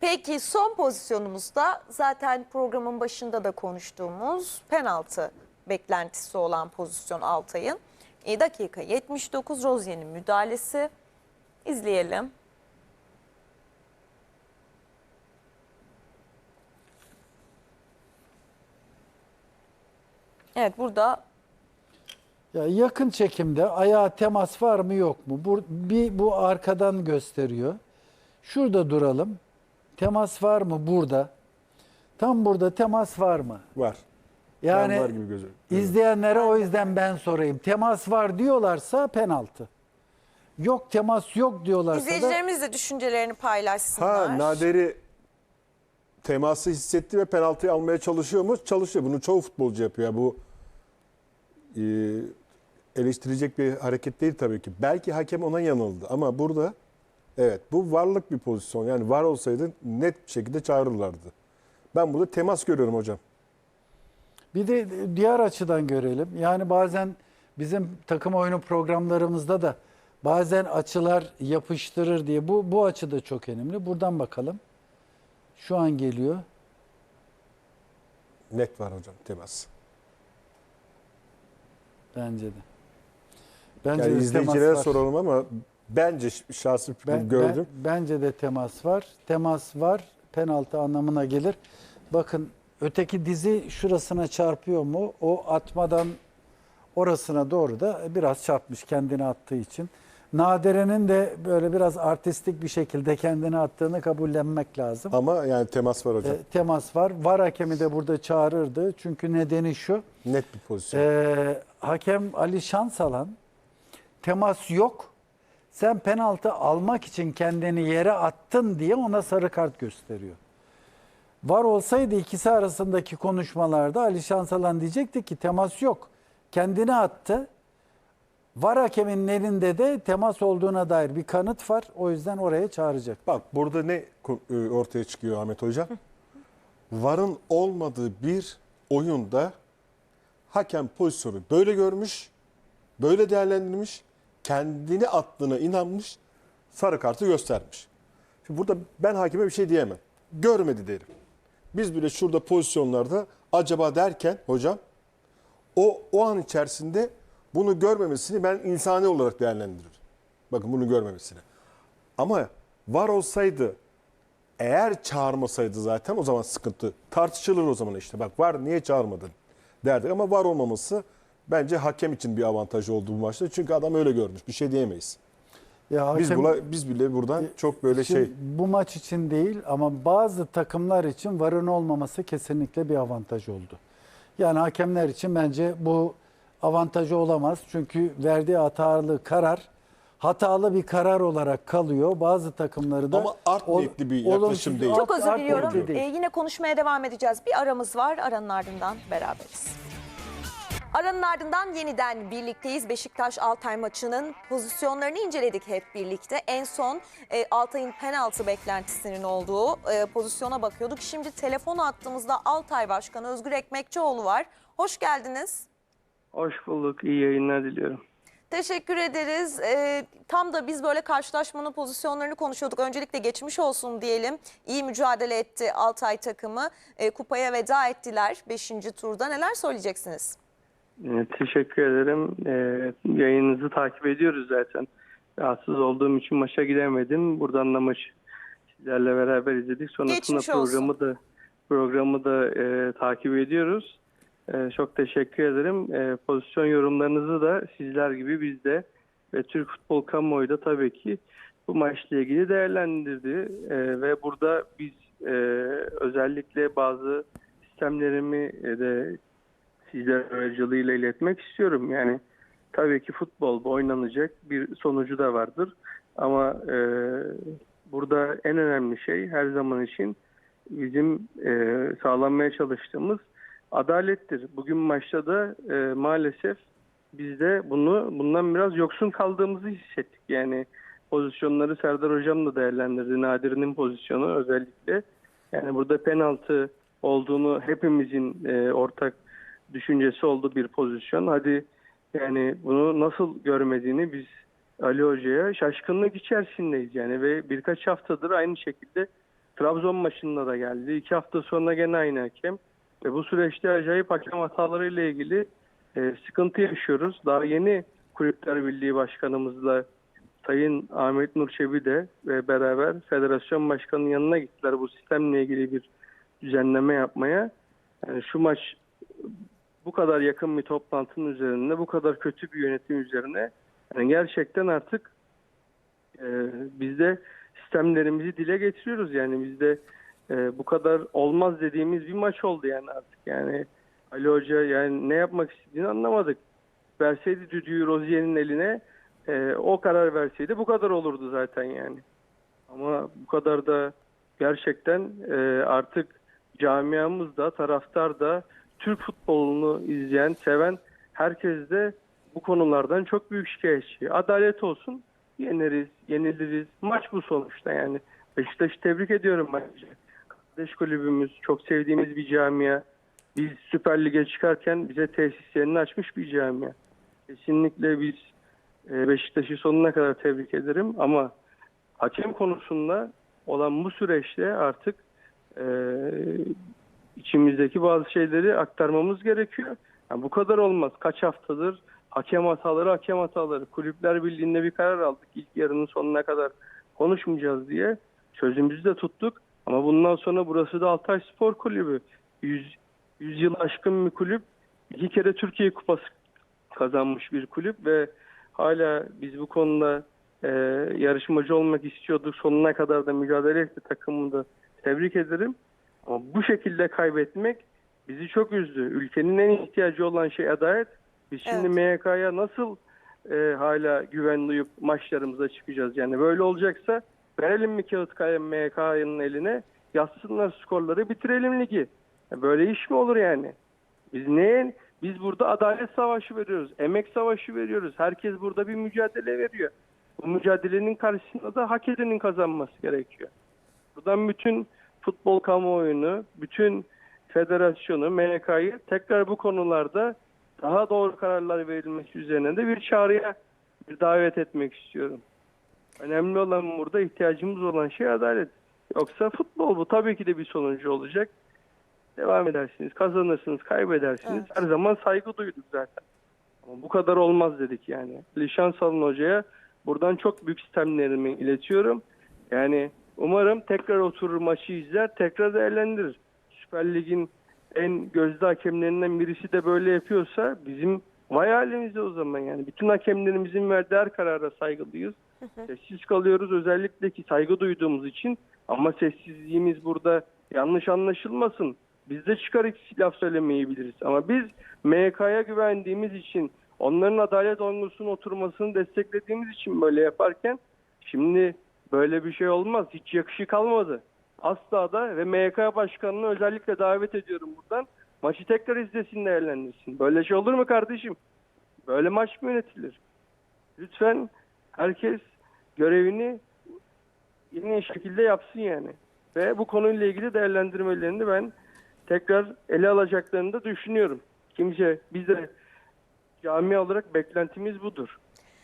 Peki son pozisyonumuzda zaten programın başında da konuştuğumuz penaltı beklentisi olan pozisyon Altay'ın. E, dakika 79 Rozier'in müdahalesi. İzleyelim. Evet burada Ya yakın çekimde ayağa temas var mı yok mu? Bu, bir bu arkadan gösteriyor. Şurada duralım. Temas var mı burada? Tam burada temas var mı? Var. Yani var gibi gözü. izleyenlere o yüzden ben sorayım. Temas var diyorlarsa penaltı. Yok temas yok diyorlarsa da izleyicilerimiz de düşüncelerini paylaşsınlar. Ha Naderi teması hissetti ve penaltıyı almaya çalışıyor mu? Çalışıyor. Bunu çoğu futbolcu yapıyor. Bu e, eleştirecek bir hareket değil tabii ki. Belki hakem ona yanıldı ama burada evet bu varlık bir pozisyon. Yani var olsaydı net bir şekilde çağırırlardı. Ben burada temas görüyorum hocam. Bir de diğer açıdan görelim. Yani bazen bizim takım oyunu programlarımızda da bazen açılar yapıştırır diye bu bu açı da çok önemli. Buradan bakalım. Şu an geliyor. Net var hocam temas. Bence de. Bence Yani de izleyicilere temas var. soralım ama bence şahsi fikrim Ben- gördüm. ben- bence de temas var. Temas var. Penaltı anlamına gelir. Bakın öteki dizi şurasına çarpıyor mu? O atmadan orasına doğru da biraz çarpmış kendini attığı için. Nadire'nin de böyle biraz artistik bir şekilde kendini attığını kabullenmek lazım. Ama yani temas var hocam. E, temas var. Var hakemi de burada çağırırdı. Çünkü nedeni şu. Net bir pozisyon. Ee, hakem Ali Şansalan temas yok. Sen penaltı almak için kendini yere attın diye ona sarı kart gösteriyor. Var olsaydı ikisi arasındaki konuşmalarda Ali Şansalan diyecekti ki temas yok. Kendini attı. Var hakeminin elinde de temas olduğuna dair bir kanıt var. O yüzden oraya çağıracak. Bak burada ne e, ortaya çıkıyor Ahmet Hocam? Varın olmadığı bir oyunda hakem pozisyonu böyle görmüş, böyle değerlendirmiş, kendini attığına inanmış, sarı kartı göstermiş. Şimdi burada ben hakime bir şey diyemem. Görmedi derim. Biz bile şurada pozisyonlarda acaba derken hocam o o an içerisinde bunu görmemesini ben insani olarak değerlendiririm. Bakın bunu görmemesini. Ama var olsaydı eğer çağırmasaydı zaten o zaman sıkıntı tartışılır o zaman işte. Bak var niye çağırmadın derdik ama var olmaması bence hakem için bir avantaj oldu bu maçta. Çünkü adam öyle görmüş. Bir şey diyemeyiz. Ya Biz hakem- bula, biz bile buradan çok böyle şey Bu maç için değil ama bazı takımlar için varın olmaması kesinlikle bir avantaj oldu. Yani hakemler için bence bu avantajı olamaz. Çünkü verdiği hatalı karar hatalı bir karar olarak kalıyor. Bazı takımları da Ama art niyetli bir yaklaşım değil. Çok özür diliyorum. Ee, yine konuşmaya devam edeceğiz. Bir aramız var. Aranın ardından beraberiz. Aranın ardından yeniden birlikteyiz. Beşiktaş Altay maçının pozisyonlarını inceledik hep birlikte. En son e, Altay'ın penaltı beklentisinin olduğu e, pozisyona bakıyorduk. Şimdi telefon attığımızda Altay Başkanı Özgür Ekmekçioğlu var. Hoş geldiniz. Hoş bulduk. İyi yayınlar diliyorum. Teşekkür ederiz. Ee, tam da biz böyle karşılaşmanın pozisyonlarını konuşuyorduk. Öncelikle geçmiş olsun diyelim. İyi mücadele etti Altay takımı. Ee, kupaya veda ettiler 5. turda. Neler söyleyeceksiniz? Ee, teşekkür ederim. Ee, yayınınızı takip ediyoruz zaten. Rahatsız olduğum için maça gidemedim. Buradan da maçı sizlerle beraber izledik. Sonrasında Geçmiş olsun. programı da programı da e, takip ediyoruz. E, çok teşekkür ederim. E, pozisyon yorumlarınızı da sizler gibi biz de ve Türk futbol kamuoyu da tabii ki bu maçla ilgili değerlendirdi. E, ve burada biz e, özellikle bazı sistemlerimi e, de sizler aracılığıyla iletmek istiyorum. Yani tabii ki futbolda oynanacak bir sonucu da vardır. Ama e, burada en önemli şey her zaman için bizim e, sağlanmaya çalıştığımız adalettir. Bugün maçta da e, maalesef biz de bunu bundan biraz yoksun kaldığımızı hissettik. Yani pozisyonları Serdar Hocam da değerlendirdi. Nadir'in pozisyonu özellikle. Yani burada penaltı olduğunu hepimizin e, ortak düşüncesi oldu bir pozisyon. Hadi yani bunu nasıl görmediğini biz Ali Hoca'ya şaşkınlık içerisindeyiz yani ve birkaç haftadır aynı şekilde Trabzon maçında da geldi. İki hafta sonra gene aynı hakem. Ve bu süreçte acayip hakem hatalarıyla ilgili e, sıkıntı yaşıyoruz. Daha yeni Kulüpler Birliği Başkanımızla Sayın Ahmet Nur Çebi de ve beraber federasyon başkanının yanına gittiler bu sistemle ilgili bir düzenleme yapmaya. Yani şu maç bu kadar yakın bir toplantının üzerinde, bu kadar kötü bir yönetim üzerine yani gerçekten artık e, biz de sistemlerimizi dile getiriyoruz. Yani bizde e, bu kadar olmaz dediğimiz bir maç oldu yani artık. Yani Ali Hoca yani ne yapmak istediğini anlamadık. Verseydi düdüğü Rozier'in eline e, o karar verseydi bu kadar olurdu zaten yani. Ama bu kadar da gerçekten e, artık camiamız da taraftar da Türk futbolunu izleyen, seven herkes de bu konulardan çok büyük şikayetçi. Adalet olsun, yeneriz, yeniliriz. Maç bu sonuçta yani. Beşiktaş'ı tebrik ediyorum bence. Kardeş kulübümüz, çok sevdiğimiz bir camia. Biz Süper Lig'e çıkarken bize tesislerini açmış bir camia. Kesinlikle biz e, Beşiktaş'ı sonuna kadar tebrik ederim ama hakem konusunda olan bu süreçte artık e, içimizdeki bazı şeyleri aktarmamız gerekiyor. Yani bu kadar olmaz. Kaç haftadır hakem hataları, hakem hataları. Kulüpler Birliği'nde bir karar aldık. İlk yarının sonuna kadar konuşmayacağız diye. Sözümüzü de tuttuk. Ama bundan sonra burası da Altay Spor Kulübü. 100, 100 yıl aşkın bir kulüp. İki kere Türkiye Kupası kazanmış bir kulüp ve hala biz bu konuda e, yarışmacı olmak istiyorduk. Sonuna kadar da mücadele etti takımını da tebrik ederim. Ama bu şekilde kaybetmek bizi çok üzdü. Ülkenin en ihtiyacı olan şey adalet. Biz şimdi MYK'ya nasıl e, hala güven duyup maçlarımıza çıkacağız? Yani böyle olacaksa verelim bir kağıt kalem MYK'nın eline yazsınlar skorları bitirelim ligi. Böyle iş mi olur yani? Biz neye? Biz burada adalet savaşı veriyoruz. Emek savaşı veriyoruz. Herkes burada bir mücadele veriyor. Bu mücadelenin karşısında da hak edenin kazanması gerekiyor. Buradan bütün futbol kamuoyunu, bütün federasyonu, MYK'yı tekrar bu konularda daha doğru kararlar verilmesi üzerine de bir çağrıya bir davet etmek istiyorum. Önemli olan burada ihtiyacımız olan şey adalet. Yoksa futbol bu tabii ki de bir sonucu olacak. Devam edersiniz, kazanırsınız, kaybedersiniz. Her zaman saygı duyduk zaten. Ama bu kadar olmaz dedik yani. Ali Şansal'ın hocaya buradan çok büyük sistemlerimi iletiyorum. Yani umarım tekrar oturur maçı izler, tekrar değerlendirir. Süper Lig'in en gözde hakemlerinden birisi de böyle yapıyorsa bizim vay halimizde o zaman yani. Bütün hakemlerimizin verdiği her karara saygılıyız. Sessiz kalıyoruz özellikle ki saygı duyduğumuz için ama sessizliğimiz burada yanlış anlaşılmasın. Biz de çıkar hiç laf söylemeyi biliriz. Ama biz MK'ya güvendiğimiz için onların adalet olgusunun oturmasını desteklediğimiz için böyle yaparken şimdi böyle bir şey olmaz. Hiç yakışı kalmadı. Asla da ve MYK Başkanı'nı özellikle davet ediyorum buradan. Maçı tekrar izlesin değerlendirsin. Böyle şey olur mu kardeşim? Böyle maç mı yönetilir? Lütfen herkes görevini en iyi şekilde yapsın yani. Ve bu konuyla ilgili değerlendirmelerini ben tekrar ele alacaklarını da düşünüyorum. Kimse bize cami olarak beklentimiz budur.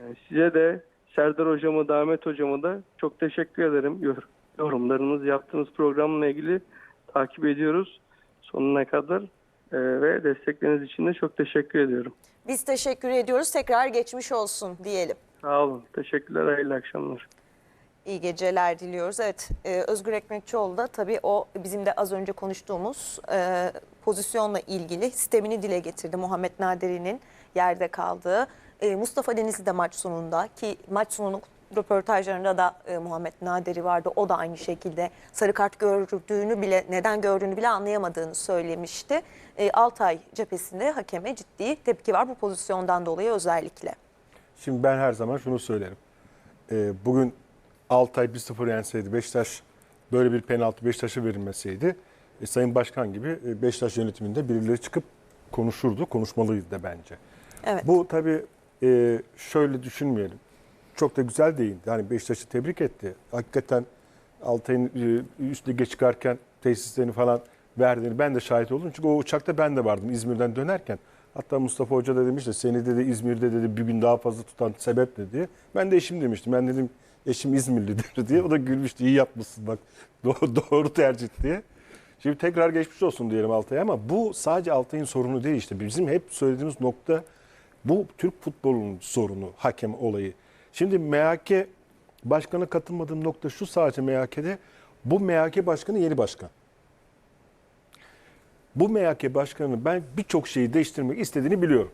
Yani size de Serdar Hocama da Ahmet Hocama da çok teşekkür ederim. Yor- Yorumlarınız yaptığınız programla ilgili takip ediyoruz sonuna kadar. Ee, ve destekleriniz için de çok teşekkür ediyorum. Biz teşekkür ediyoruz. Tekrar geçmiş olsun diyelim. Sağ olun. Teşekkürler. Hayırlı akşamlar. İyi geceler diliyoruz. Evet, e, Özgür Ekmekçioğlu da tabii o bizim de az önce konuştuğumuz e, pozisyonla ilgili sistemini dile getirdi. Muhammed Naderi'nin yerde kaldığı. E, Mustafa Denizli de maç sonunda ki maç sonu röportajlarında da e, Muhammed Naderi vardı. O da aynı şekilde sarı kart gördüğünü bile neden gördüğünü bile anlayamadığını söylemişti. E, Altay cephesinde hakeme ciddi tepki var bu pozisyondan dolayı özellikle. Şimdi ben her zaman şunu söylerim. Ee, bugün Altay 1-0 yenseydi Beşiktaş böyle bir penaltı Beşiktaş'a verilmeseydi e, Sayın Başkan gibi e, Beşiktaş yönetiminde birileri çıkıp konuşurdu, konuşmalıydı da bence. Evet. Bu tabii e, şöyle düşünmeyelim. Çok da güzel değildi. Yani Beşiktaş'ı tebrik etti. Hakikaten Altay'ın e, üst lige çıkarken tesislerini falan verdiğini ben de şahit oldum. Çünkü o uçakta ben de vardım İzmir'den dönerken. Hatta Mustafa Hoca da demiş de seni dedi İzmir'de dedi bir gün daha fazla tutan sebep ne diye. Ben de eşim demiştim. Ben dedim Eşim İzmirlidir diye. O da gülmüştü. İyi yapmışsın bak. Doğru, doğru tercih diye. Şimdi tekrar geçmiş olsun diyelim Altay'a ama bu sadece Altay'ın sorunu değil işte. Bizim hep söylediğimiz nokta bu Türk futbolunun sorunu, hakem olayı. Şimdi MHK başkanı katılmadığım nokta şu sadece MHK'de. Bu MHK başkanı yeni başkan. Bu MHK başkanı ben birçok şeyi değiştirmek istediğini biliyorum.